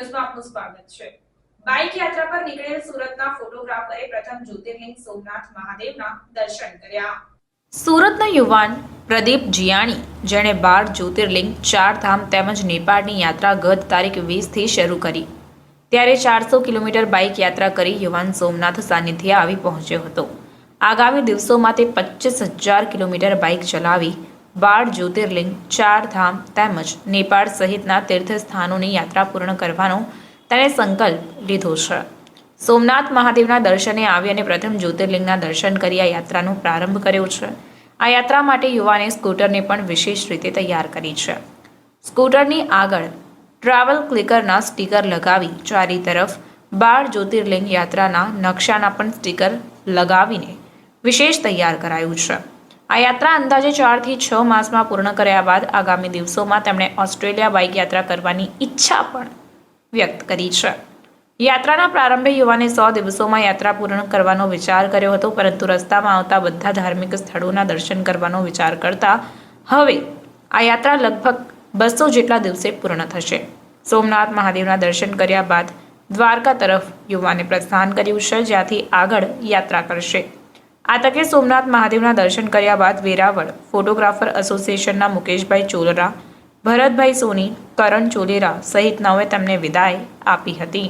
ન્યૂઝમાં આપનું સ્વાગત છે. બાઇક યાત્રા પર નીકળેલ સુરતના ફોટોગ્રાફરે પ્રથમ જ્યોતિર્લિંગ સોમનાથ મહાદેવના દર્શન કર્યા. સુરતના યુવાન પ્રદીપ જિયાણી, જેણે બાર જ્યોતિર્લિંગ ચાર ધામ તેમજ નેપાળની યાત્રા ગત તારીખ વીસથી શરૂ કરી. ત્યારે ચારસો કિલોમીટર બાઇક યાત્રા કરી યુવાન સોમનાથ સાનિધ્ય આવી પહોંચ્યો હતો. આગામી દિવસોમાં તે પચીસ હજાર કિલોમીટર બાઇક ચલાવી બાર જ્યોતિર્લિંગ, ચાર ધામ તેમજ નેપાળ સહિતના તીર્થસ્થાનોની યાત્રા પૂર્ણ કરવાનો તેણે સંકલ્પ લીધો છે. સોમનાથ મહાદેવના દર્શને આવી અને પ્રથમ જ્યોતિર્લિંગના દર્શન કરી આ યાત્રાનો પ્રારંભ કર્યો છે. આ યાત્રા માટે યુવાને સ્કૂટરને પણ વિશેષ રીતે તૈયાર કરી છે. સ્કૂટરની આગળ ટ્રાવેલ ક્લિકરના સ્ટીકર લગાવી ચારે તરફ બાર જ્યોતિર્લિંગ યાત્રાના નકશાના પણ સ્ટીકર લગાવીને વિશેષ તૈયાર કરાયું છે. આ યાત્રા અંદાજે ચારથી છ માસમાં પૂર્ણ કર્યા બાદ આગામી દિવસોમાં તેમણે ઓસ્ટ્રેલિયા બાઇક યાત્રા કરવાની ઈચ્છા પણ વ્યક્ત કરી છે. યાત્રાના પ્રારંભે યુવાને સો દિવસોમાં યાત્રા પૂર્ણ કરવાનો વિચાર કર્યો હતો, પરંતુ રસ્તામાં આવતા બધા ધાર્મિક સ્થળોના દર્શન કરવાનો વિચાર કરતા હવે આ યાત્રા લગભગ બસો જેટલા દિવસે પૂર્ણ થશે. સોમનાથ મહાદેવના દર્શન કર્યા બાદ દ્વારકા તરફ યુવાને પ્રસ્થાન કર્યું છે, જ્યાંથી આગળ યાત્રા કરશે. આ તકે સોમનાથ મહાદેવના દર્શન કર્યા બાદ વેરાવળ ફોટોગ્રાફર એસોસિએશનના મુકેશભાઈ ચોલરા, ભરતભાઈ સોની, કરણ ચોલેરા સહિત નવે તેમને વિદાય આપી હતી.